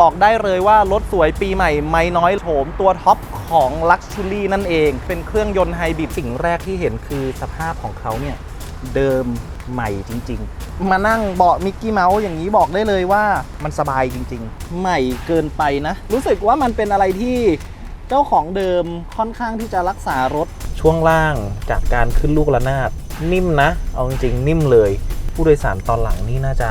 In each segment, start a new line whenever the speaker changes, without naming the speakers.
บอกได้เลยว่ารถสวยปีใหม่ไม่น้อยโฉมตัวท็อปของ Luxury นั่นเอง เป็นเครื่องยนต์ไฮบริดสิ่งแรกที่เห็นคือสภาพของเขาเนี่ยเดิมใหม่จริง ๆ มานั่งเบาะมิกกี้เมาส์อย่างนี้บอกได้เลยว่ามันสบายจริง ๆ ใหม่เกินไปนะ รู้สึกว่ามันเป็นอะไรที่เจ้าของเดิมค่อนข้างที่จะรักษารถช่วงล่างจากการขึ้นลูกระนาดนิ่มนะ เอาจริงๆนิ่มเลย ผู้โดยสารตอนหลังนี่น่าจะ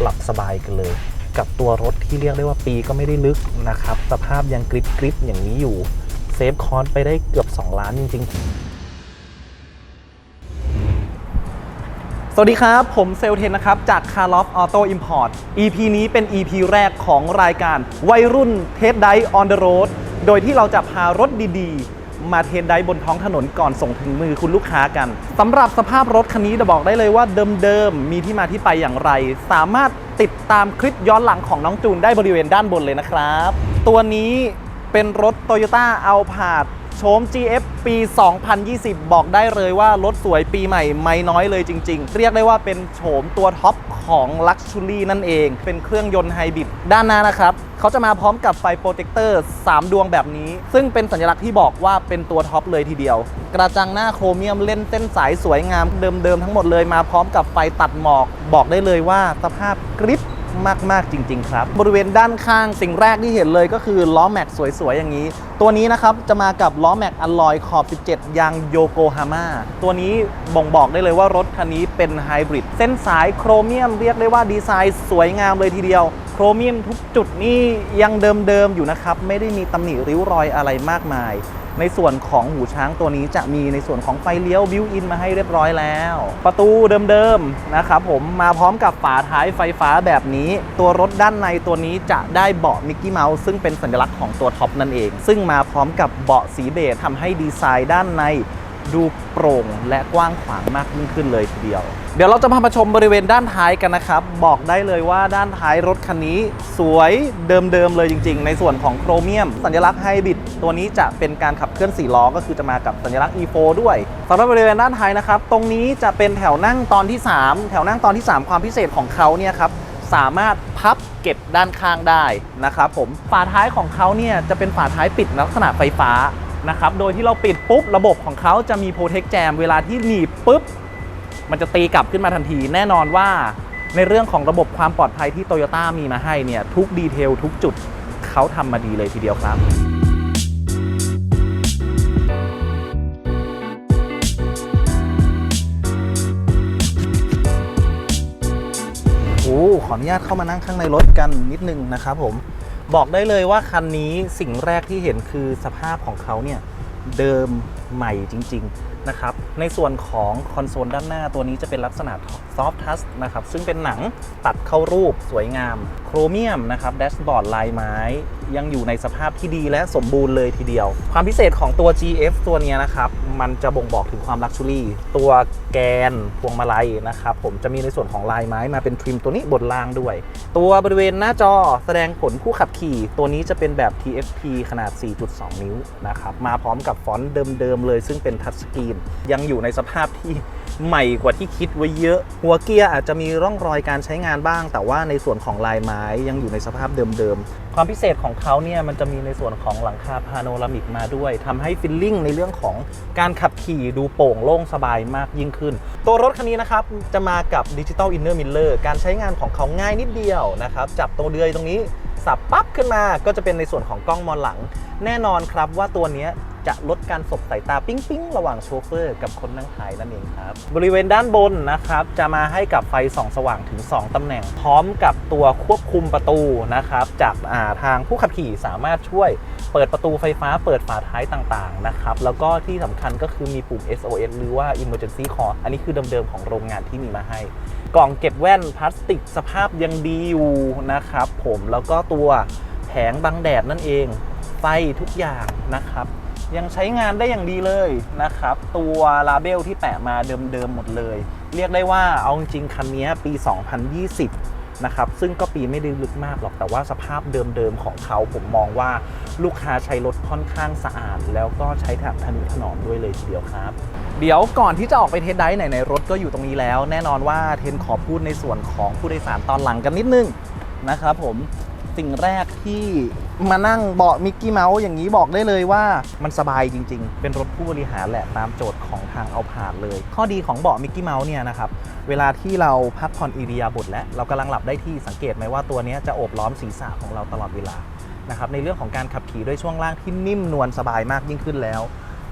หลับสบายกันเลย กับตัวรถที่เรียกได้ว่าปีก็ไม่ได้ลึกนะครับ สภาพยังกริบกริบอย่างนี้อยู่ เซฟคอร์สไปได้เกือบ 2 ล้านจริง ๆ สวัสดีครับ ผมเซลเทนนะครับ จาก c a r l o f Auto Import EP นี้เป็น EP แรกของรายการวัยรุ่นเทสได on the road โดยที่เราจะพารถดี ๆ มาเทสได้บนท้องถนนก่อนส่งถึงมือคุณลูกค้ากันสำหรับสภาพรถคันนี้จะบอกได้เลยว่าเดิมๆมีที่มาที่ไปอย่างไร สามารถติดตามคลิปย้อนหลังของน้องจูนได้บริเวณด้านบนเลยนะครับ ตัวนี้เป็นรถ Toyota a l p a r d โฉม GF ปี 2020 บอกได้เลยว่ารถสวยปีใหม่ไม่น้อยเลยจริง ๆ เรียกได้ว่าเป็นโฉมตัวท็อปของ Luxury นั่นเอง เป็นเครื่องยนต์ไฮบริดด้านหน้านะครับ เขาจะมาพร้อมกับไฟโปรเจคเตอร์ 3 ดวงแบบนี้ ซึ่งเป็นสัญลักษณ์ที่บอกว่าเป็นตัวท็อปเลยทีเดียว กระจังหน้าโครเมียมเล่นเส้นสายสวยงามเดิมๆทั้งหมดเลยมาพร้อมกับไฟตัดหมอก บอกได้เลยว่าสภาพกริปมาก ๆ จริง ๆ ครับ บริเวณด้านข้างสิ่งแรกที่เห็นเลยก็คือล้อแม็กสวย ๆ อย่างนี้ ตัวนี้นะครับจะมากับล้อแม็กอลลอยขอบ 17 ยางโยโกฮาม่าตัวนี้บ่งบอกได้เลยว่ารถคันนี้เป็นไฮบริดเส้นสายโครเมียมเรียกได้ว่าดีไซน์สวยงามเลยทีเดียว โครเมียมทุกจุดนี่ยังเดิมๆอยู่นะครับ ไม่ได้มีตำหนิริ้วรอยอะไรมากมาย ในส่วนของหูช้างตัวนี้จะมีในส่วนของไฟเลี้ยวบิวอินมาให้เรียบร้อยแล้ว ประตูเดิมๆนะครับผมมาพร้อมกับฝาท้ายไฟฟ้าแบบนี้ ตัวรถด้านในตัวนี้จะได้เบาะมิกกี้เมาส์ซึ่งเป็นสัญลักษณ์ของตัวท็อปนั่นเอง ซึ่งมาพร้อมกับเบาะสีเบจทำให้ดีไซน์ด้านใน ดูโปร่งและกว้างขวางมากยิ่งขึ้นเลยทีเดียว เดี๋ยวเราจะพามาชมบริเวณด้านท้ายกันนะครับ บอกได้เลยว่าด้านท้ายรถคันนี้สวยเดิมๆเลยจริง ๆ ในส่วนของโครเมียม สัญลักษณ์ไฮบริดตัวนี้จะเป็นการขับเคลื่อน4ล้อก็คือจะมากับสัญลักษณ์ E4 ด้วยสำหรับบริเวณด้านท้ายนะครับ ตรงนี้จะเป็นแถวนั่งตอนที่ 3 แถวนั่งตอนที่ 3 ความพิเศษของเขาเนี่ยครับสามารถพับเก็บด้านข้างได้นะครับผมฝาท้ายของเขาเนี่ยจะเป็นฝาท้ายปิดลักษณะไฟฟ้า นะครับ โดยที่เราปิดปุ๊บระบบของเขาจะมีโปรเทคแจมเวลาที่หนีบปุ๊บ มันจะตีกลับขึ้นมาทันที แน่นอนว่าในเรื่องของระบบความปลอดภัยที่โตโยต้ามีมาให้เนี่ยทุกดีเทลทุกจุดเขาทำมาดีเลยทีเดียวครับโอ้ขออนุญาตเข้ามานั่งข้างในรถกันนิดนึงนะครับผม บอกได้เลยว่าคันนี้สิ่งแรกที่เห็นคือสภาพของเขาเนี่ยเดิมใหม่จริง ๆ นะครับ ในส่วนของคอนโซลด้านหน้าตัวนี้จะเป็นลักษณะซอฟทัชนะครับ ซึ่งเป็นหนังตัดเข้ารูปสวยงาม โครเมียมนะครับแดชบอร์ดลายไม้ ยังอยู่ในสภาพที่ดีและสมบูรณ์เลยทีเดียว ความพิเศษของตัว GF ตัวนี้นะครับ มันจะบ่งบอกถึงความลักชัวรี่ ตัวแกนพวงมาลัยนะครับผมจะมีในส่วนของลายไม้มาเป็นทริมตัวนี้บนล่างด้วย ตัวบริเวณหน้าจอแสดงผลผู้ขับขี่ ตัวนี้จะเป็นแบบ TFT ขนาด 4.2 นิ้วนะครับมาพร้อมกับฟอนต์เดิมๆเลย ซึ่งเป็นทัชสกรีนยังอยู่ในสภาพที่ใหม่กว่าที่คิดไว้เยอะ หัวเกียร์อาจจะมีร่องรอยการใช้งานบ้าง แต่ว่าในส่วนของลายไม้ยังอยู่ในสภาพเดิมๆ ความพิเศษของเขาเนี่ยมันจะมีในส่วนของหลังคาพาโนรามิกมาด้วยทำให้ฟิลลิ่งในเรื่องของการการขับขี่ดูโปร่งโล่งสบายมากยิ่งขึ้น ตัวรถคันนี้นะครับ จะมากับดิจิตอลอินเนอร์มิลเลอร์การใช้งานของเขาง่ายนิดเดียวนะครับ จับตัวเดือยตรงนี้สับปั๊บขึ้นมาก็จะเป็นในส่วนของกล้องมองหลัง แน่นอนครับว่าตัวนี้ จะลดการสบสายตาปิ๊งปิ๊งระหว่างโชเฟอร์กับคนนั่งท้ายนั่นเองครับ บริเวณด้านบนนะครับ จะมาให้กับไฟส่องสว่างถึง 2 ตำแหน่ง พร้อมกับตัวควบคุมประตูนะครับ จากาทางผู้ขับขี่สามารถช่วยเปิดประตูไฟฟ้าเปิดฝาท้ายต่างๆนะครับ แล้วก็ที่สำคัญก็คือมีปุ่ม SOS หรือว่า Emergency Call อันนี้คือเดิมๆของโรงงานที่มีมาให้ กล่องเก็บแว่นพลาสติกสภาพยังดีอยู่นะครับ ผมแล้วก็ตัวแผงบังแดดนั่นเองไฟทุกอย่างนะครับ ยังใช้งานได้อย่างดีเลยนะครับ ตัวลาเบลที่แปะมาเดิมๆหมดเลย เรียกได้ว่าเอาจริงๆคันนี้ปี 2020 นะครับ ซึ่งก็ปีไม่ได้ลึกมากหรอกแต่ว่าสภาพเดิมๆของเขาผมมองว่าลูกค้าใช้รถค่อนข้างสะอาด แล้วก็ใช้แถบทนุถนอมด้วยเลยทีเดียวครับ เดี๋ยวก่อนที่จะออกไปเทสไดฟ์ไหนในรถก็อยู่ตรงนี้แล้ว แน่นอนว่าเทนขอพูดในส่วนของผู้โดยสารตอนหลังกันนิดนึงนะครับผม สิ่งแรกที่มานั่งเบาะมิกกี้เมาส์อย่างนี้บอกได้เลยว่ามันสบายจริง ๆ เป็นรถผู้บริหารแหละตามโจทย์ของทางเอาผ่านเลย ข้อดีของเบาะมิกกี้เมาส์เนี่ยนะครับ เวลาที่เราพักผ่อนอิริยาบถและเรากำลังหลับได้ที่สังเกตไหมว่าตัวนี้จะโอบล้อมศีรษะของเราตลอดเวลานะครับในเรื่องของการขับขี่ด้วยช่วงล่างที่นิ่มนวลสบายมากยิ่งขึ้นแล้ว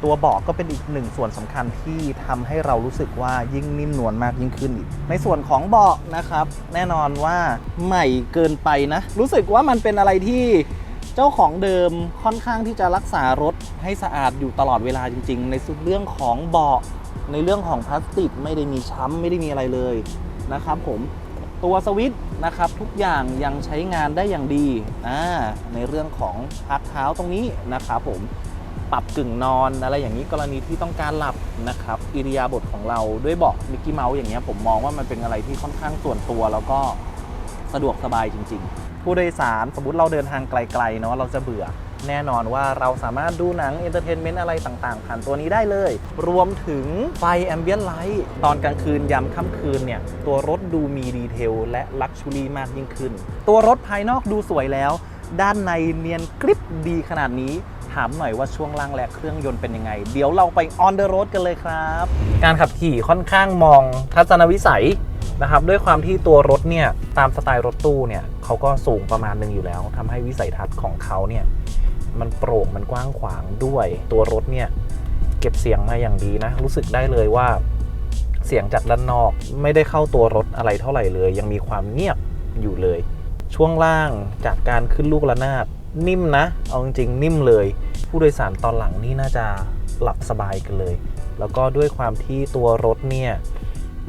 ตัวเบาะก็เป็นอีกหนึ่งส่วนสำคัญที่ทำให้เรารู้สึกว่ายิ่งนิ่มนวลมากยิ่งขึ้นอีก ในส่วนของเบาะนะครับ แน่นอนว่าใหม่เกินไปนะ รู้สึกว่ามันเป็นอะไรที่เจ้าของเดิมค่อนข้างที่จะรักษารถให้สะอาดอยู่ตลอดเวลาจริง ๆ ในสุดเรื่องของเบาะในเรื่องของพลาสติกไม่ได้มีช้ำไม่ได้มีอะไรเลยนะครับผมตัวสวิตช์นะครับทุกอย่างยังใช้งานได้อย่างดีอ่าในเรื่องของพักเท้าตรงนี้นะครับผม ปรับกึ่งนอนอะไรอย่างนี้กรณีที่ต้องการหลับนะครับอิริยาบถของเราด้วยเบาะมิกกี้เมาส์อย่างเงี้ยผมมองว่ามันเป็นอะไรที่ค่อนข้างส่วนตัว แล้วก็สะดวกสบายจริง ๆ ผู้โดยสารสมมติเราเดินทางไกลๆเนาะเราจะเบื่อแน่นอนว่าเราสามารถดูหนังเอนเตอร์เทนเมนต์อะไรต่างๆ ผ่านตัวนี้ได้เลย รวมถึงไฟแอมเบียนไลท์ตอนกลางคืนยามค่ำคืนเนี่ย ตัวรถดูมีดีเทลและลักชูรี่มากยิ่งขึ้น ตัวรถภายนอกดูสวยแล้ว ด้านในเนียนกริบดีขนาดนี้ ถามหน่อยว่าช่วงล่างและเครื่องยนต์เป็นยังไง เดี๋ยวเราไป on the road กันเลยครับ การขับขี่ค่อนข้างมองทัศนวิสัยนะครับ ด้วยความที่ตัวรถเนี่ยตามสไตล์รถตู้เนี่ยเขาก็สูงประมาณหนึ่งอยู่แล้วทำให้วิสัยทัศน์ของเขาเนี่ยมันโปร่งมันกว้างขวางด้วย ตัวรถเนี่ยเก็บเสียงมาอย่างดีนะ รู้สึกได้เลยว่าเสียงจากด้านนอกไม่ได้เข้าตัวรถอะไรเท่าไหร่เลย ยังมีความเงียบอยู่เลย ช่วงล่างจากการขึ้นลูกระนาด นิ่มนะ เอาจริงๆนิ่มเลย ผู้โดยสารตอนหลังนี่น่าจะหลับสบายกันเลย แล้วก็ด้วยความที่ตัวรถเนี่ย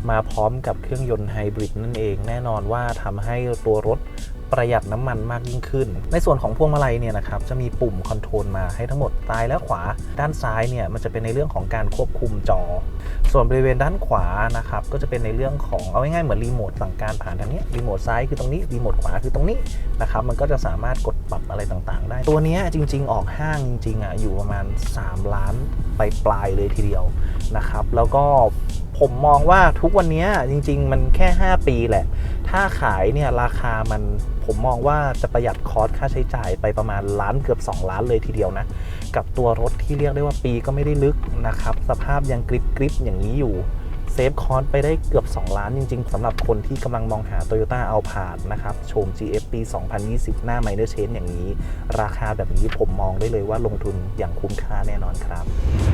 มาพร้อมกับเครื่องยนต์ไฮบริดนั่นเอง แน่นอนว่าทำให้ตัวรถประหยัดน้ำมันมากยิ่งขึ้น ในส่วนของพวงมาลัยเนี่ยนะครับจะมีปุ่มคอนโทรลมาให้ทั้งหมดซ้ายและขวา ด้านซ้ายเนี่ยมันจะเป็นในเรื่องของการควบคุมจอ ส่วนบริเวณด้านขวานะครับก็จะเป็นในเรื่องของเอาง่ายๆเหมือนรีโมทสั่งการผ่านทางนี้รีโมทซ้ายคือตรงนี้รีโมทขวาคือตรงนี้นะครับมันก็จะสามารถกดปรับอะไรต่างๆ ได้ ตัวนี้จริง ๆ ออกห้างจริงๆอะอยู่ประมาณ 3 ล้านไปปลายเลยทีเดียวนะครับแล้วก็ ผมมองว่าทุกวันนี้จริง ๆ มันแค่ 5 ปีแหละ ถ้าขายเนี่ยราคามันผมมองว่าจะประหยัดคอสค่าใช้จ่ายไปประมาณล้านเกือบ 2 ล้านเลยทีเดียวนะ กับตัวรถที่เรียกได้ว่าปีก็ไม่ได้ลึกนะครับ สภาพยังกริบกริบอย่างนี้อยู่ เซฟคอสไปได้เกือบ 2 ล้านจริง ๆสำหรับคนที่กำลังมองหา Toyota a l p a r d นะครับโชม GF ปี 2020 หน้า Minor Change อย่างนี้ ราคาแบบนี้ผมมองได้เลยว่าลงทุนอย่างคุ้มค่าแน่นอนครับ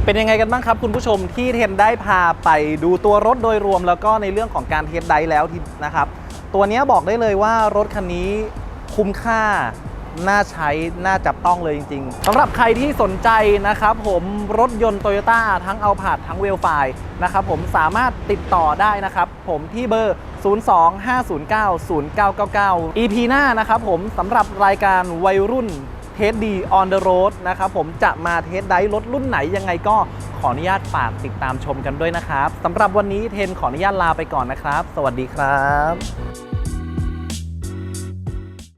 เป็นยังไงกันบ้างครับคุณผู้ชมที่เทนได้พาไปดูตัวรถโดยรวม แล้วก็ในเรื่องของการเทสไดแล้วนะครับตัวเนี้ยบอกได้เลยว่ารถคันนี้คุ้มค่า น่าใช้ น่าจับต้องเลยจริงๆสำหรับใครที่สนใจนะครับผมรถยนต์โตโยต้าทั้งเอาผาดทั้งเวลไฟนะครับผมสามารถติดต่อได้นะครับ ผมที่เบอร์ 025090999 EP หน้านะครับผมสำหรับรายการวัยรุ่นเทสดี on the road นะครับผมจะมาเทสได้รถรุ่นไหนยังไงก็ขออนุญาตฝากติดตามชมกันด้วยนะครับสำหรับวันนี้เทนขออนุญาตลาไปก่อนนะครับ สวัสดีครับ